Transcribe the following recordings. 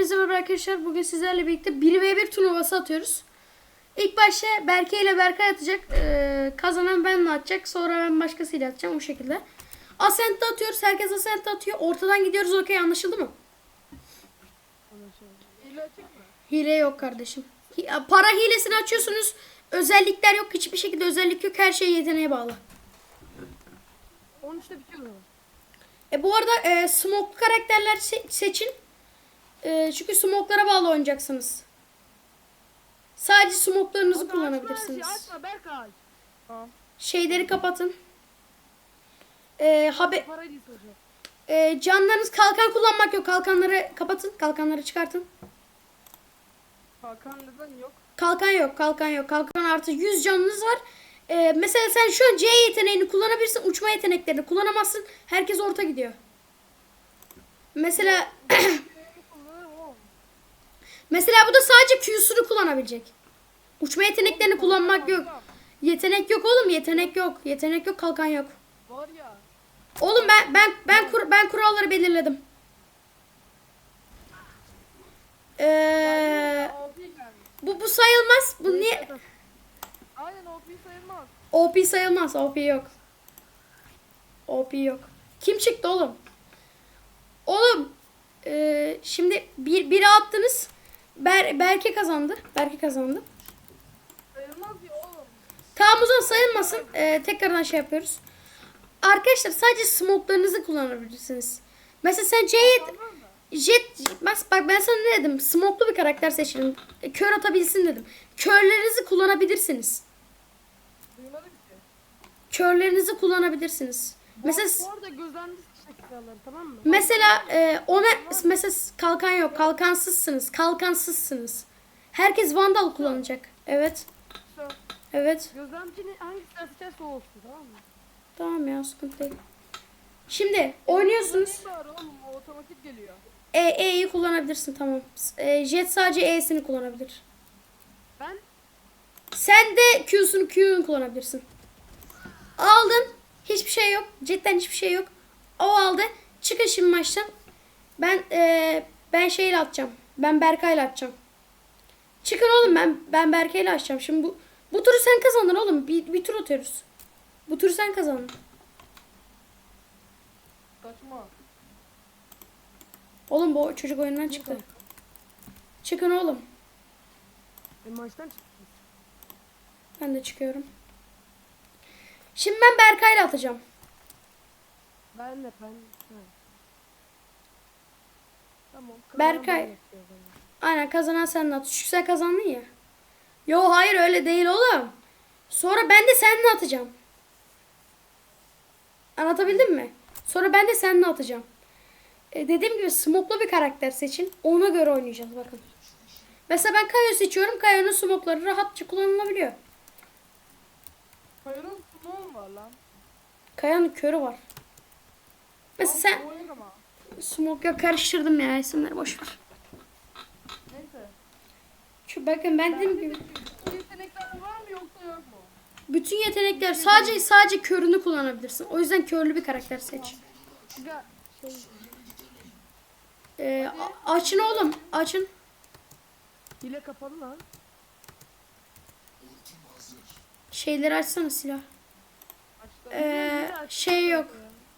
Hepinize merhaba arkadaşlar. Bugün sizlerle birlikte 1v1 turnuvası atıyoruz. İlk başta Berke ile Berkay atacak. Ee, kazanan benle atacak. Sonra ben başkasıyla atacağım o şekilde. Ascent'te atıyoruz. Herkes Ascent'te atıyor. Ortadan gidiyoruz. Okey anlaşıldı mı? Hile yok kardeşim. Para hilesini açıyorsunuz. Özellikler yok. Hiçbir şekilde özellik yok. Her şey yeteneğe bağlı. 13'te bitiyor mu? E bu arada e, smoke karakterler se- seçin. E, çünkü smoke'lara bağlı oynayacaksınız. Sadece smoke'larınızı Aga, kullanabilirsiniz. Açma, açma Berkay. Tamam. Şeyleri kapatın. E, habe, Para değil hocam. e, canlarınız kalkan kullanmak yok. Kalkanları kapatın. Kalkanları çıkartın. Hakan neden yok? Kalkan yok. Kalkan yok. Kalkan artı 100 canınız var. E, mesela sen şu an C yeteneğini kullanabilirsin. Uçma yeteneklerini kullanamazsın. Herkes orta gidiyor. Mesela. Mesela bu da sadece Q'sunu kullanabilecek. Uçma yeteneklerini kullanmak yok. Yetenek yok oğlum, yetenek yok. Yetenek yok, kalkan yok. Var ya. Oğlum ben ben ben kur, ben kuralları belirledim. Ee, bu bu sayılmaz. Bu niye Aynen OP sayılmaz. OP sayılmaz. OP yok. OP yok. Kim çıktı oğlum? Oğlum ee, şimdi bir biri attınız. Ber, Berke kazandı. Berke kazandı. Sayılmaz ya oğlum. Tamam o zaman sayılmasın. Ee, tekrardan şey yapıyoruz. Arkadaşlar sadece smoke'larınızı kullanabilirsiniz. Mesela sen mı? Jet bak, bak ben sana ne dedim? Smoke'lu bir karakter seçelim. E, Kör atabilsin dedim. Körlerinizi kullanabilirsiniz. Körlerinizi kullanabilirsiniz. Mesela Bu arada gözlemci şekilleri tamam mı? mesela e, ona mesela kalkan yok. Kalkansızsınız. Kalkansızsınız. Herkes vandal kullanacak. Evet. Evet. Gözlemcinin hangisi o olsun tamam mı? Tamam ya sıkıntı değil. Şimdi oynuyorsunuz. Ne var oğlum o otomatik geliyor. E, E'yi kullanabilirsin tamam. E, Jet sadece E'sini kullanabilir. Ben Sen de Q'sunu Q'unu kullanabilirsin. Aldın. Hiçbir şey yok. Jet'ten hiçbir şey yok. O aldı. Çıkın şimdi maçtan. Ben e, ben şeyle atacağım. Ben Berkay'la atacağım. Çıkın oğlum ben ben Berkay'la atacağım. Şimdi bu bu turu sen kazandın oğlum. Bir, bir tur atıyoruz. Bu turu sen kazandın. kaçma. Oğlum bu çocuk oyundan çıktı. Çıkın oğlum. E maçtan çıktınız. Ben de çıkıyorum. Şimdi ben Berkay'la atacağım. Ben de ben. Ha. Tamam. Berkay. kazanan ben yapıyorum. Aynen kazanan sen at. Çünkü sen kazandın ya. Yo hayır öyle değil oğlum. Sonra ben de seninle atacağım. Anlatabildim mi? Sonra ben de seninle atacağım. E, dediğim gibi smoke'lu bir karakter seçin. Ona göre oynayacağız bakın. Mesela ben Kayo seçiyorum. Kayo'nun smoke'ları rahatça kullanılabiliyor. Var lan. Kayo'nun körü var. Mesela sen Smoke yok karıştırdım ya isimleri boş ver. Neyse. Şu bakın ben gibi Bu yetenekler var mı yoksa yok mu? bütün yetenekler sadece sadece körünü kullanabilirsin. O yüzden körlü bir karakter seç. Şey Ee, a- açın oğlum açın. hile kapalı lan. Şeyleri açsana silah. Ee, şey yok.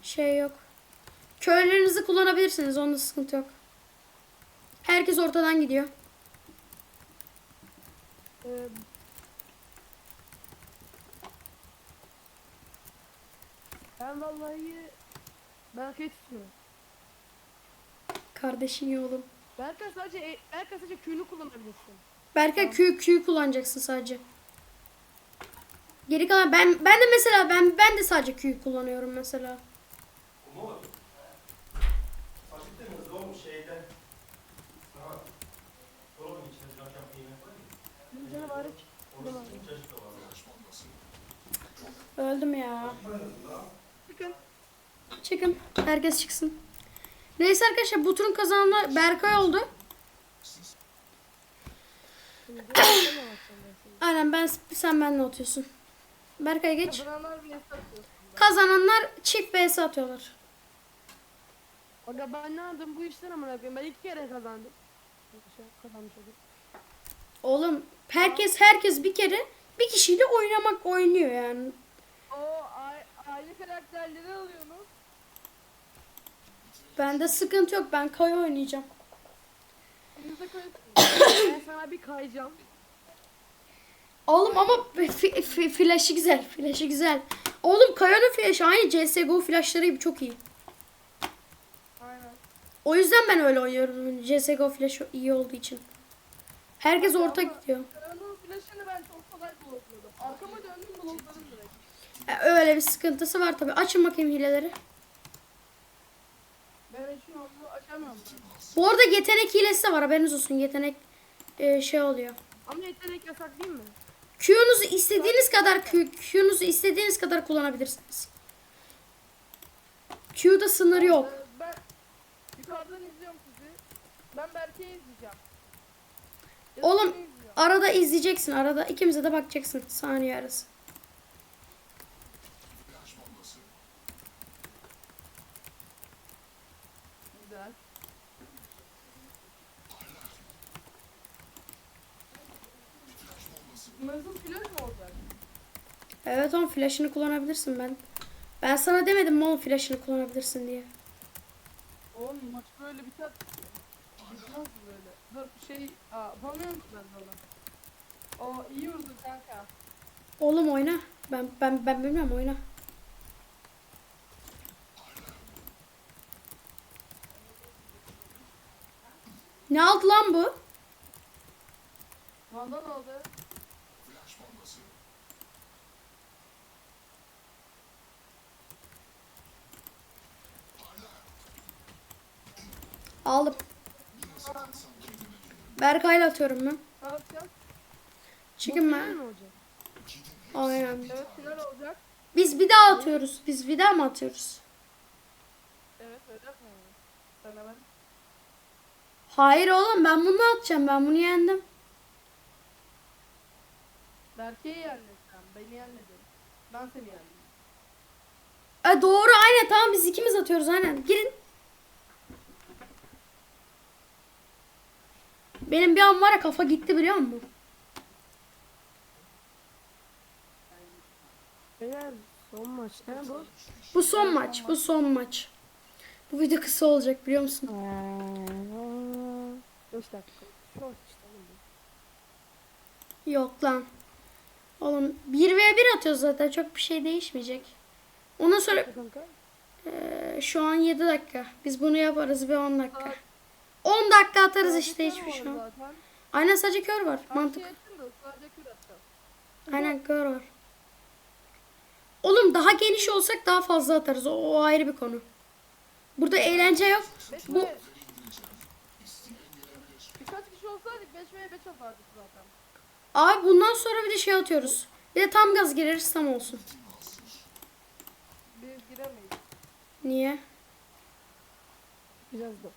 Şey yok. Körlerinizi kullanabilirsiniz. Onda sıkıntı yok. Herkes ortadan gidiyor. Ee, ben vallahi Berkay tutmuyorum. Kardeşin iyi oğlum. Berkay sadece Berkay sadece Q'nu kullanabilirsin. Berkay Q, Q'yu kullanacaksın sadece. Geri kalan ben ben de mesela ben ben de sadece Q'yu kullanıyorum mesela. Öldüm ya. çıkın. Çıkın. Herkes çıksın. Neyse arkadaşlar bu turun kazananı Berkay oldu. Aynen ben sen benle atıyorsun. Berkay geç. Kazananlar bir satıyor. Kazananlar çift vs atıyorlar. Aga ben ne yaptım bu işten amına koyayım. Ben iki kere kazandım. Şey kazanmış olur. Oğlum herkes herkes bir kere bir kişiyle oynamak oynuyor yani. O ai- aile karakterleri alıyorsunuz. Bende sıkıntı yok. Ben Kaya oynayacağım. Ben sana bir kayacağım. Oğlum ama flash'ı güzel. Flash'ı güzel. Oğlum Kaya'nın flash'ı aynı CSGO flash'ları gibi çok iyi. Aynen. O yüzden ben öyle oynuyorum. CSGO flash iyi olduğu için. Herkes orta gidiyor. Karanın flash'ını ben çok kolay blokladım. Arkama döndüm blokladım direkt. E, Öyle bir sıkıntısı var tabii. Açın bakayım hileleri. Ben yolu açamıyorum. Bu arada yetenek hilesi de var. Haberiniz olsun. Yetenek e, şey oluyor. Ama yetenek yasak değil mi? Q'nuzu istediğiniz kadar Q, Q'nuzu istediğiniz kadar kullanabilirsiniz. Q'da sınır yok. Ben yukarıdan izliyorum sizi. Ben Berke'yi izleyeceğim. Ya da Oğlum arada izleyeceksin. Arada ikimize de bakacaksın saniye arası. Güzel. Nasıl flash mı olacak? Evet oğlum flash'ını kullanabilirsin ben. Ben sana demedim mi oğlum flash'ını kullanabilirsin diye. Oğlum maç böyle biter. Bitmez böyle. Dur bir şey aa, yapamıyorum ki ben de onu. O iyi vurdu kanka. Oğlum oyna. Ben ben ben bilmiyorum oyna. Ne aldı lan bu? Vandal aldı. Aldım. Berkay'la atıyorum ben. Çıkın ben. Aynen. Evet final olacak. Biz bir daha atıyoruz. Biz bir daha mı atıyoruz? Evet öyle mi? Sana ben. Hayır oğlum ben bunu atacağım. Ben bunu yendim. Berke'yi yendin sen. Beni yenmedin. Ben seni yendim. E doğru aynen tamam biz ikimiz atıyoruz aynen. Girin. Benim bir an var ya kafa gitti biliyor musun? Son maç ne bu? Bu son maç. Bu son maç. Bu video kısa olacak biliyor musun? 5 dakika. Short işte oğlum bu. Yok lan. Oğlum 1v1 atıyoruz zaten. Çok bir şey değişmeyecek. Ondan sonra Kanka. eee, şu an 7 dakika. Biz bunu yaparız bir 10 dakika. 10 dakika atarız işte hiçbir şey. yok. Aynen sadece kör var. Mantık. Aynen kör var. Oğlum daha geniş olsak daha fazla atarız. O, o ayrı bir konu. Burada eğlence yok. Bu Birkaç kişi olsaydık 5 ve 5 atardık zaten. abi bundan sonra bir de şey atıyoruz. Bir de tam gaz gireriz tam olsun. Biz giremeyiz. Niye? Biraz da.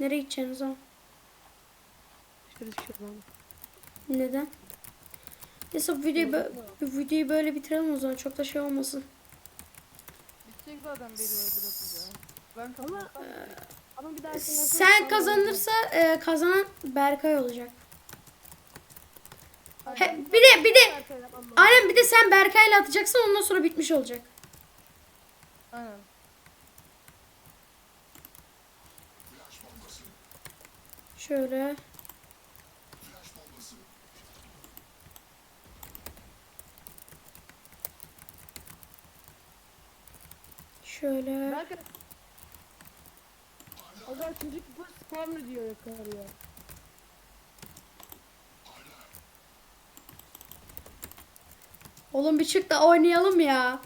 Nereye gideceğiniz ama? Biz şuradan. Neden? Neyse bu videoyu, bö- bu videoyu böyle bitirelim o zaman. Çok da şey olmasın. Bitecek zaten bir atacağım. Ben kazansam. Ama bir daha Sen kazanırsa e, kazanan Berkay olacak. He, bir de bir de aynen bir de sen Berkay'la atacaksın ondan sonra bitmiş olacak. Aynen. Şöyle. Şöyle. O da çocuk bu spam diyor yukarıya. Oğlum bir çık da oynayalım ya.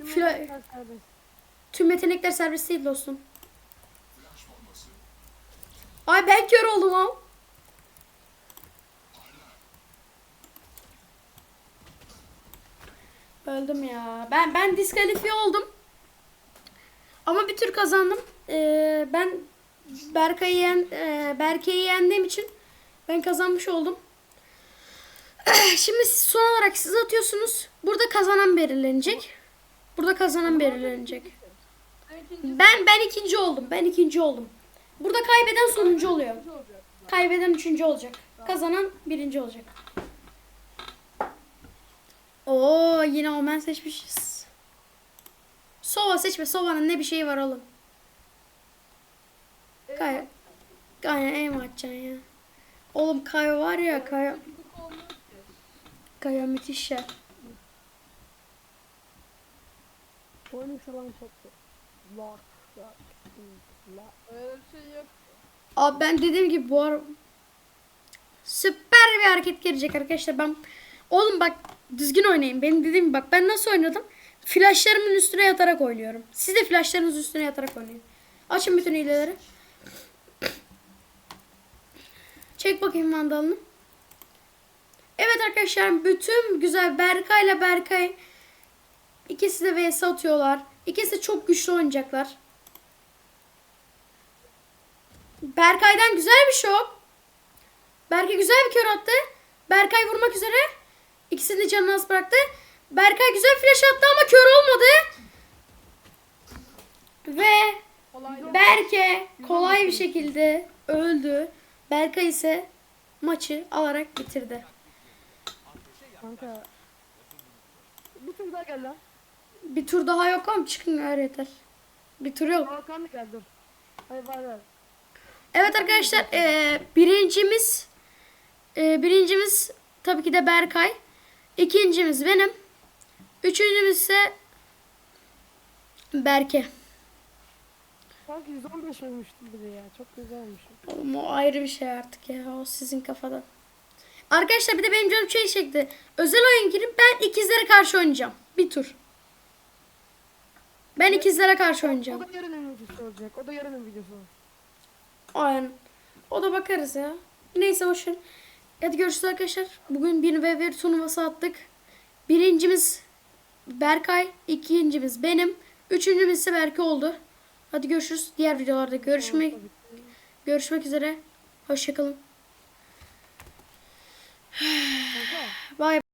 Fla- serbest. Tüm yetenekler serbest değil dostum. Ay ben kör oldum ha. Öldüm ya. Ben ben diskalifiye oldum. Ama bir tür kazandım. Ee, ben Berkay'ı yen, e, Berke'yi yendiğim için ben kazanmış oldum. Şimdi son olarak siz atıyorsunuz. Burada kazanan belirlenecek. Burada kazanan belirlenecek. Ben ben ikinci oldum. Ben ikinci oldum. Burada kaybeden sonuncu oluyor. Kaybeden üçüncü olacak. Kazanan birinci olacak. Oo yine Omen seçmişiz. Sova seçme. Sova'nın ne bir şeyi var oğlum. Kay. Aynen aim atacaksın ya. Oğlum Kayo var ya ki. Kayo müthiş ya. Oyunun şu an Öyle şey. Abi ben dediğim gibi bu ara süper bir hareket gelecek arkadaşlar. Ben oğlum bak düzgün oynayın. Benim dediğim gibi bak ben nasıl oynadım? Flashlarımın üstüne yatarak oynuyorum. Siz de flashlarınızın üstüne yatarak oynayın. Açın bütün hileleri. Çek bakayım mandalını. Evet arkadaşlar bütün güzel Berkay ile Berkay ikisi de vs atıyorlar. İkisi de çok güçlü oynayacaklar. Berkay'dan güzel bir şok. Berkay güzel bir kör attı. Berkay vurmak üzere. İkisini de canını az bıraktı. Berkay güzel flash attı ama kör olmadı. Ve. Berke kolay bir şekilde öldü. Berkay ise maçı alarak bitirdi. Kanka. Bir tur daha gel lan. Bir tur daha yok ama çıkın gari yeter. Bir tur yok. Hakan da. Hayır var var. Evet arkadaşlar eee, birincimiz eee, birincimiz tabii ki de Berkay. İkincimiz benim. Üçüncümüz ise Berke. Sanki 115 olmuştum bir de ya. Çok güzel olmuş. Oğlum o ayrı bir şey artık ya. O sizin kafadan. Arkadaşlar bir de benim canım şey çekti. Özel oyun girip ben ikizlere karşı oynayacağım. Bir tur. Ben ikizlere karşı O oynayacağım. da yarının videosu olacak. O da yarının videosu. Aynen. O da bakarız ya. Neyse boşver. Hadi görüşürüz arkadaşlar. Bugün bir ve bir turnuvası attık. Birincimiz Berkay, ikincimiz benim, üçüncümüz ise Berke oldu. Hadi görüşürüz. Diğer videolarda görüşmek görüşmek üzere. Hoşçakalın.